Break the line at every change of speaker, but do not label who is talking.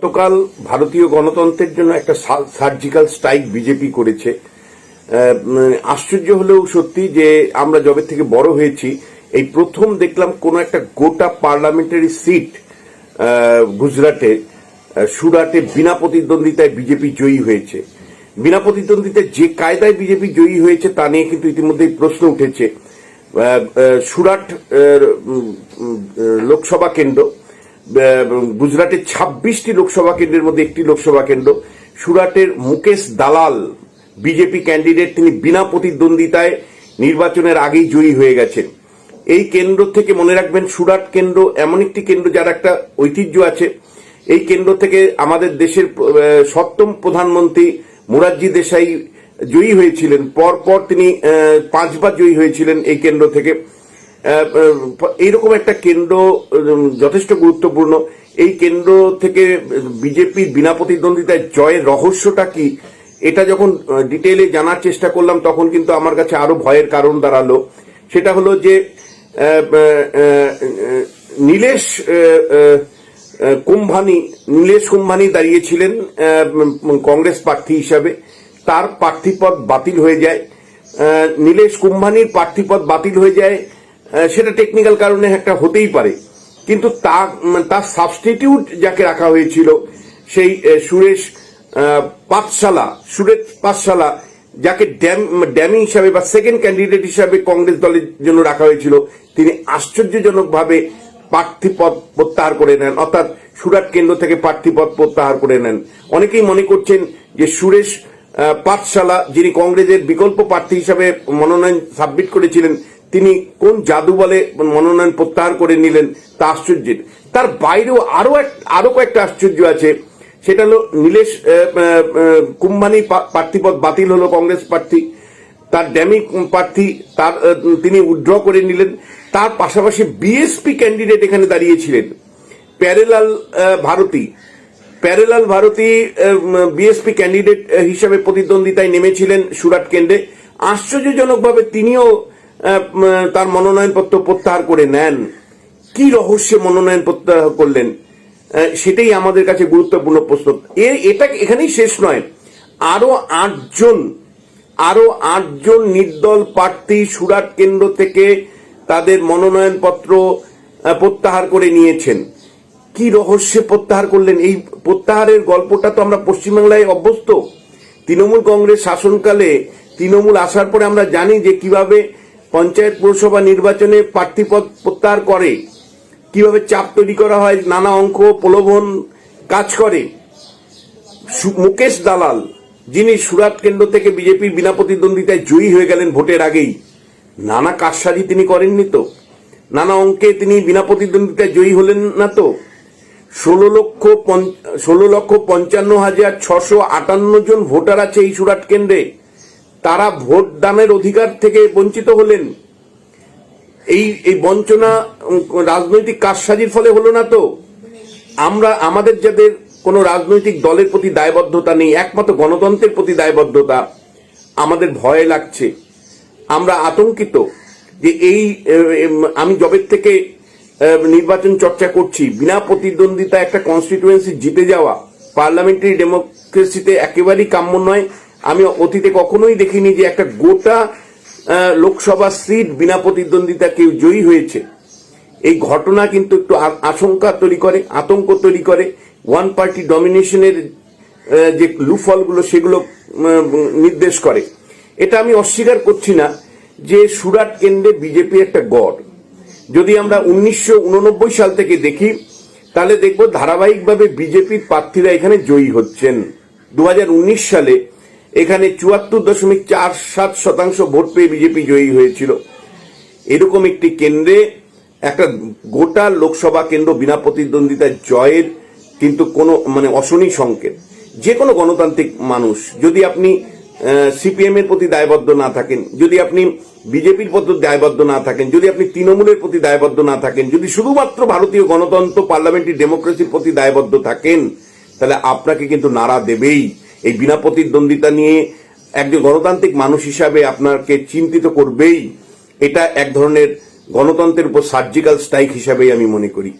গতকাল ভারতীয় গণতন্ত্রের জন্য একটা সার্জিক্যাল স্ট্রাইক বিজেপি করেছে। আশ্চর্য হলেও সত্যি যে আমরা জবে থেকে বড় হয়েছি, এই প্রথম দেখলাম কোন একটা গোটা পার্লামেন্টারি সিট গুজরাটে সুরাটে বিনা প্রতিদ্বন্দ্বিতায় বিজেপি জয়ী হয়েছে। বিনা প্রতিদ্বন্দ্বিতায় যে কায়দায় বিজেপি জয়ী হয়েছে তা নিয়ে কিন্তু ইতিমধ্যেই প্রশ্ন উঠেছে। সুরাট লোকসভা কেন্দ্র গুজরাটের ছাব্বিশটি লোকসভা কেন্দ্রের মধ্যে একটি লোকসভা কেন্দ্র। সুরাটের মুকেশ দালাল বিজেপি ক্যান্ডিডেট, তিনি বিনা প্রতিদ্বন্দ্বিতায় নির্বাচনের আগেই জয়ী হয়ে গেছেন। এই কেন্দ্র থেকে মনে রাখবেন, সুরাট কেন্দ্র এমন একটি কেন্দ্র যার একটা ঐতিহ্য আছে। এই কেন্দ্র থেকে আমাদের দেশের সপ্তম প্রধানমন্ত্রী মোরারজি দেশাই জয়ী হয়েছিলেন। পরপর তিনি পাঁচবার জয়ী হয়েছিলেন এই কেন্দ্র থেকে। এইরকম একটা কেন্দ্র যথেষ্ট গুরুত্বপূর্ণ। এই কেন্দ্র থেকে বিজেপির বিনা প্রতিদ্বন্দ্বিতায় জয়ের রহস্যটা কি? এটা যখন ডিটেইলে জানার চেষ্টা করলাম, তখন কিন্তু আমার কাছে আরও ভয়ের কারণ দাঁড়াল। সেটা হলো যে নীলেশ কুম্ভানি নীলেশ কুম্ভানি দাঁড়িয়েছিলেন কংগ্রেস প্রার্থী হিসাবে। তার প্রার্থীপদ বাতিল হয়ে যায়। নীলেশ কুম্ভানির প্রার্থীপদ বাতিল হয়ে যায়। সেটা টেকনিক্যাল কারণে একটা হতেই পারে। কিন্তু তা তার সাবস্টিটিউট যাকে রাখা হয়েছিল, সেই সুরেশ পাঠশালা সুরেশ পাঠশালা, যাকে ড্যাম, ড্যামি হিসাবে বা সেকেন্ড ক্যান্ডিডেট হিসাবে কংগ্রেস দলের জন্য রাখা হয়েছিল, তিনি আশ্চর্যজনকভাবে প্রার্থীপদ প্রত্যাহার করে নেন, অর্থাৎ সুরাট কেন্দ্র থেকে প্রার্থীপদ প্রত্যাহার করে নেন। অনেকেই মনে করছেন যে সুরেশ পাঠশালা, যিনি কংগ্রেসের বিকল্প প্রার্থী হিসাবে মনোনয়ন সাবমিট করেছিলেন তিনি কোন জাদু বলে মনোনয়ন প্রত্যাহার করে নিলেন তা আশ্চর্যের। তার বাইরেও আরও এক, আরও কয়েকটা আশ্চর্য আছে। সেটা হলো নীলেশ পা- প্রার্থীপদ বাতিল হলো কংগ্রেস প্রার্থী। তার ড্যামি প্রার্থী, তার তিনি উইথড্র করে নিলেন। তার পাশাপাশি বিএসপি ক্যান্ডিডেট এখানে দাঁড়িয়েছিলেন। প্যারেলাল ভারতী। প্যারেলাল ভারতী বিএসপি ক্যান্ডিডেট হিসাবে প্রতিদ্বন্দ্বিতায় নেমেছিলেন সুরাট কেন্দ্রে। আশ্চর্যজনকভাবে তিনিও তার মনোনয়নপত্র প্রত্যাহার করে নেন। কি রহস্যে মনোনয়ন প্রত্যাহার করলেন? সেটাই আমাদের কাছে গুরুত্বপূর্ণ প্রশ্ন। এ, এটা এখানেই শেষ নয়। আরও আটজন আরও আটজন নির্দল প্রার্থী সুরাট কেন্দ্র থেকে তাদের মনোনয়নপত্র প্রত্যাহার করে নিয়েছেন। কি রহস্যে প্রত্যাহার করলেন? এই প্রত্যাহারের গল্পটা তো আমরা পশ্চিমবাংলায় অভ্যস্ত। তৃণমূল কংগ্রেস শাসনকালে তৃণমূল আসার পরে আমরা জানি যে কীভাবে পঞ্চায়েত পৌরসভা নির্বাচনে প্রার্থীপদ প্রত্যাহার করে। কীভাবে চাপ তৈরি করা হয়, নানা অঙ্ক, প্রলোভন কাজ করে। মুকেশ দালাল, যিনি সুরাট কেন্দ্র থেকে বিজেপির বিনা প্রতিদ্বন্দ্বিতায় জয়ী হয়ে গেলেন ভোটের আগেই, নানা কারসাজি তিনি করেননি তো? নানা অঙ্কে তিনি বিনা প্রতিদ্বন্দ্বিতায় জয়ী হলেন না তো? ষোলো লক্ষ ষোলো লক্ষ পঞ্চান্ন হাজার ছশো আটান্ন জন ভোটার আছে এই সুরাট কেন্দ্রে। তারা ভোট দানের অধিকার থেকে বঞ্চিত হলেন। এই এই বঞ্চনা রাজনৈতিক কারসাজির ফলে হলো না তো? আমরা, আমাদের যাদের কোনো রাজনৈতিক দলের প্রতি দায়বদ্ধতা নেই, একমাত্র গণতন্ত্রের প্রতি দায়বদ্ধতা, আমাদের ভয় লাগছে। আমরা আতঙ্কিত যে এই আমি জবের থেকে নির্বাচন চর্চা করছি, বিনা প্রতিদ্বন্দ্বিতা একটা কনস্টিটুয়েন্সি জিতে যাওয়া পার্লামেন্টারি ডেমোক্রেসিতে একেবারেই কাম্য নয় আমি অতীতে কখনোই দেখিনি যে একটা গোটা লোকসভা সিট বিনা প্রতিদ্বন্দ্বিতা কেউ জয়ী হয়েছে। এই ঘটনা কিন্তু একটু আশঙ্কা তৈরি করে, আতঙ্ক তৈরি করে। ওয়ান পার্টি ডমিনেশনের যে লুফলগুলো সেগুলো নির্দেশ করে। এটা আমি অস্বীকার করছি না যে সুরাট কেন্দ্রে বিজেপি একটা গড়। যদি আমরা উনিশশো উননব্বই সাল থেকে দেখি, তাহলে দেখব ধারাবাহিকভাবে বিজেপির প্রার্থীরা এখানে জয়ী হচ্ছেন। দু হাজার উনিশ সালে এখানে চুয়াত্তর দশমিক চার সাত শতাংশ ভোট পেয়ে বিজেপি জয়ী হয়েছিল। এরকম একটি কেন্দ্রে একটা গোটা লোকসভা কেন্দ্র বিনা প্রতিদ্বন্দ্বিতায় জয়ের কিন্তু কোনো মানে অশনি সংকেত। যে কোনো গণতান্ত্রিক মানুষ, যদি আপনি সিপিএম এর প্রতি দায়বদ্ধ না থাকেন, যদি আপনি বিজেপির প্রতি দায়বদ্ধ না থাকেন, যদি আপনি তৃণমূলের প্রতি দায়বদ্ধ না থাকেন, যদি শুধুমাত্র ভারতীয় গণতন্ত্র, পার্লামেন্টারি ডেমোক্রেসির প্রতি দায়বদ্ধ থাকেন, তাহলে আপনাকে কিন্তু নাড়া দেবেই। এই বিনা প্রতিদ্বন্দ্বিতা নিয়ে একজন গণতান্ত্রিক মানুষ হিসাবে আপনাকে চিন্তিত করবেই, এটা এক ধরনের গণতন্ত্রের উপর সার্জিক্যাল স্ট্রাইক হিসাবেই আমি মনে করি।